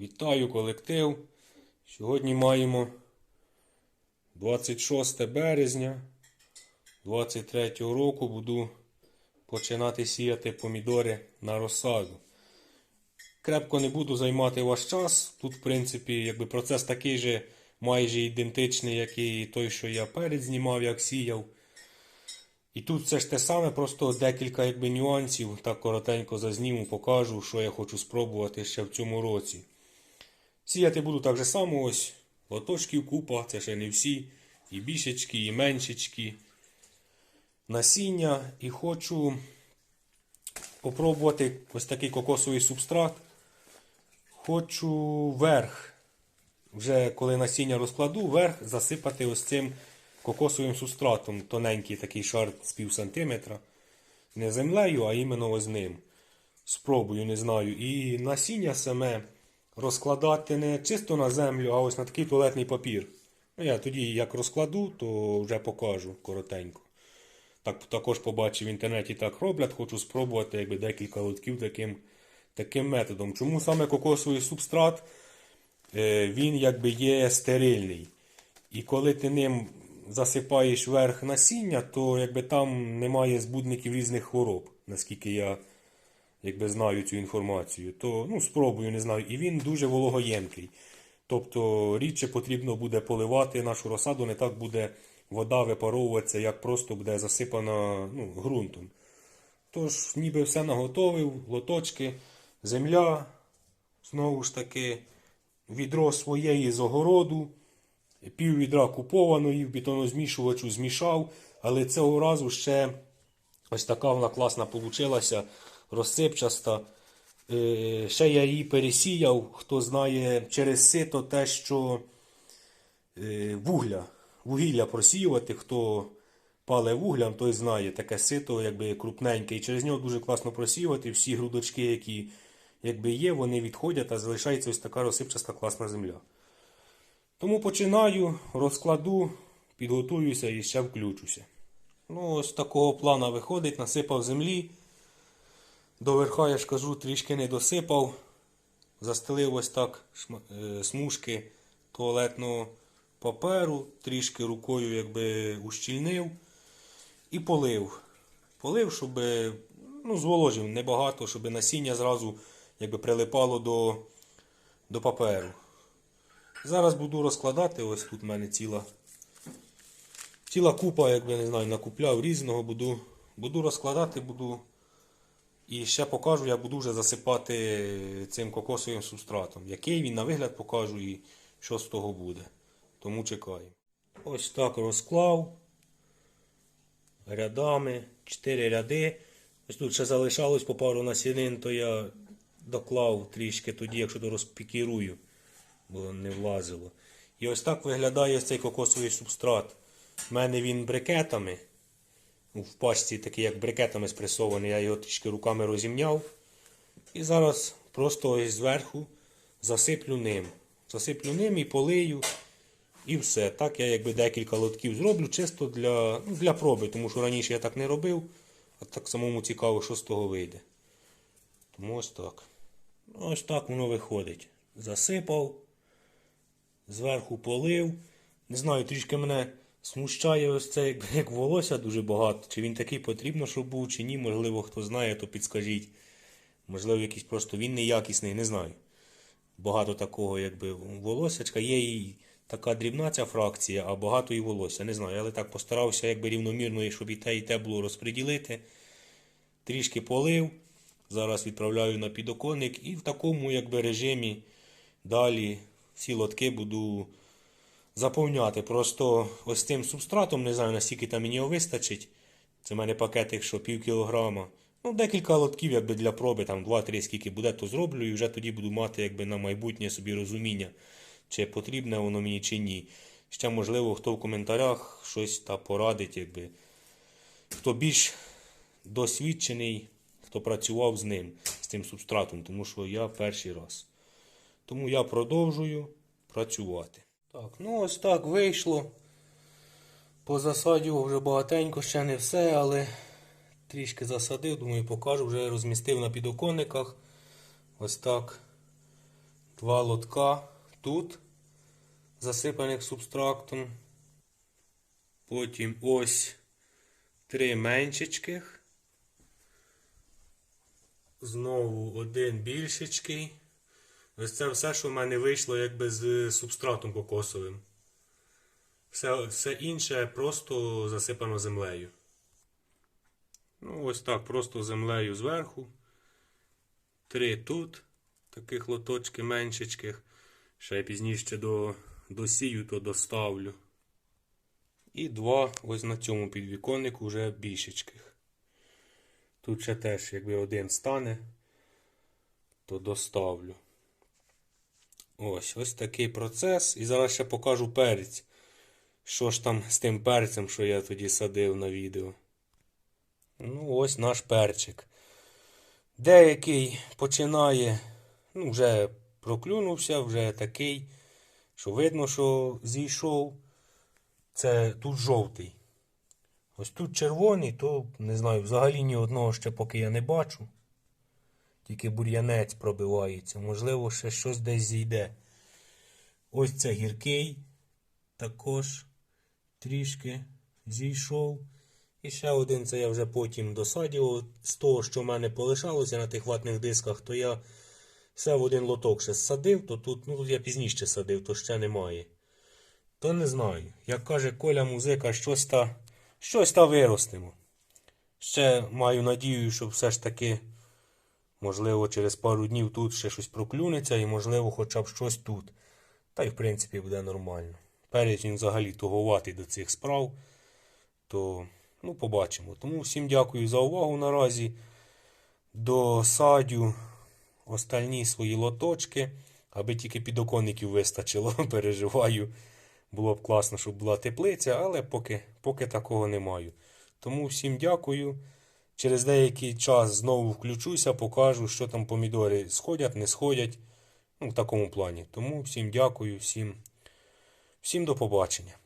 Вітаю колектив. Сьогодні маємо 26 березня 23 року. Буду починати сіяти помідори на розсаду. Крепко не буду займати ваш час. Тут, в принципі, якби процес такий же майже ідентичний, як і той, що я перед знімав, як сіяв. І тут все ж те саме, просто декілька якби, нюансів. Так коротенько зазніму, покажу, що я хочу спробувати ще в цьому році. Сіяти буду так же само, ось лоточків купа, це ще не всі. І більшечки, і меншечки. Насіння. І хочу попробувати ось такий кокосовий субстрат. Хочу верх. Вже коли насіння розкладу, верх засипати ось цим кокосовим субстратом. Тоненький такий шар з пів сантиметра. Не землею, а іменно ось ним. Спробую, не знаю. І насіння саме розкладати не чисто на землю, а ось на такий туалетний папір. Ну, я тоді як розкладу, то вже покажу коротенько. Так, також побачив в інтернеті так роблять, хочу спробувати якби, декілька лотків таким, таким методом. Чому саме кокосовий субстрат? Е, він якби є стерильний. І коли ти ним засипаєш верх насіння, то якби там немає збудників різних хвороб, наскільки я якби знаю цю інформацію, то ну, спробую, не знаю. І він дуже вологоємкий. Тобто рідше потрібно буде поливати нашу розсаду, не так буде вода випаровуватися, як просто буде засипана ну, ґрунтом. Тож, ніби все наготовив, лоточки, земля, знову ж таки, відро своєї з огороду, пів відра купованої, в бетонозмішувачу змішав, але цього разу ще ось така вона класна получилася, розсипчаста. Е, Ще я її пересіяв, хто знає через сито те, що е, вугля, вугілля просіювати, хто пале вуглям, той знає таке сито, якби крупненьке. І через нього дуже класно просіювати. Всі грудочки, які якби є, вони відходять, а залишається ось така розсипчаста класна земля. Тому починаю, розкладу, підготуюся і ще включуся. Ну, ось такого плана виходить, насипав землі. До верха, я ж кажу, трішки не досипав. Застелив ось так е, смужки туалетного паперу, трішки рукою якби ущільнив і полив. Полив, щоб ну, зволожив небагато, щоб насіння зразу якби прилипало до, до паперу. Зараз буду розкладати, ось тут в мене ціла, ціла купа, якби не знаю, накупляв різного, буду, буду розкладати, буду. І ще покажу, я буду вже засипати цим кокосовим субстратом. Який він на вигляд покажу і що з того буде. Тому чекаю. Ось так розклав рядами, 4 ряди. Ось тут ще залишалось по пару насінин, то я доклав трішки тоді, якщо то розпікірую, бо не влазило. І ось так виглядає цей кокосовий субстрат. У мене він брикетами. В пачці такий, як брикетами спресований, я його трішки руками розімняв. І зараз просто ось зверху засиплю ним. Засиплю ним і полию. І все. Так я якби декілька лотків зроблю чисто для, ну, для проби, тому що раніше я так не робив, а так самому цікаво, що з того вийде. Тому ось так. Ось так воно виходить. Засипав, зверху полив. Не знаю, трішки мене смущає ось це як, як волосся дуже багато. Чи він такий потрібно, щоб був, чи ні. Можливо, хто знає, то підскажіть. Можливо, якийсь просто він неякісний, не знаю. Багато такого, якби волосячка. Є і така дрібна ця фракція, а багато і волосся. Не знаю. Але так постарався якби рівномірно, щоб і те, і те було розподілити. Трішки полив. Зараз відправляю на підоконник і в такому якби режимі далі всі лотки буду заповняти. Просто ось цим субстратом, не знаю, наскільки там мені його вистачить. Це в мене пакетик, що пів кілограма. Ну, декілька лотків, якби для проби, там 2-3 скільки буде, то зроблю, і вже тоді буду мати якби на майбутнє собі розуміння, чи потрібне воно мені, чи ні. Ще, можливо, хто в коментарях щось та порадить, якби. Хто більш досвідчений, хто працював з ним, з цим субстратом, тому що я перший раз. Тому я продовжую працювати. Так, ну ось так вийшло. По засадів вже багатенько, ще не все, але трішки засадив, думаю, покажу, вже розмістив на підоконниках. Ось так. Два лотка тут, засипаних субстрактом. Потім ось три меншечких. Знову один більшечкий. Ось це все, що в мене вийшло якби з субстратом кокосовим. Все, все інше просто засипано землею. Ну, ось так, просто землею зверху. Три тут, таких лоточки меншечких. Ще пізніше до, досію, то доставлю. І два ось на цьому підвіконнику вже більшечких. Тут ще теж, якби один стане, то доставлю. Ось ось такий процес. І зараз ще покажу перець. Що ж там з тим перцем, що я тоді садив на відео. Ну, ось наш перчик. Деякий починає, ну, вже проклюнувся, вже такий, що видно, що зійшов. Це тут жовтий. Ось тут червоний, то не знаю, взагалі ні одного ще поки я не бачу. Тільки бур'янець пробивається. Можливо, ще щось десь зійде. Ось це гіркий. Також трішки зійшов. І ще один це я вже потім досадів. З того, що в мене полишалося на тих ватних дисках, то я все в один лоток ще садив, то тут, ну тут я пізніше садив, то ще немає. То не знаю. Як каже Коля музика, щось та, щось та виростимо. Ще маю надію, що все ж таки, можливо, через пару днів тут ще щось проклюнеться і, можливо, хоча б щось тут. Та й в принципі буде нормально. Він взагалі туговатий до цих справ, то ну, побачимо. Тому всім дякую за увагу наразі. Досадю остальні свої лоточки, аби тільки підоконників вистачило, переживаю. Було б класно, щоб була теплиця, але поки, поки такого не маю. Тому всім дякую. Через деякий час знову включуся, покажу, що там помідори сходять, не сходять. Ну, в такому плані. Тому всім дякую, всім, всім до побачення.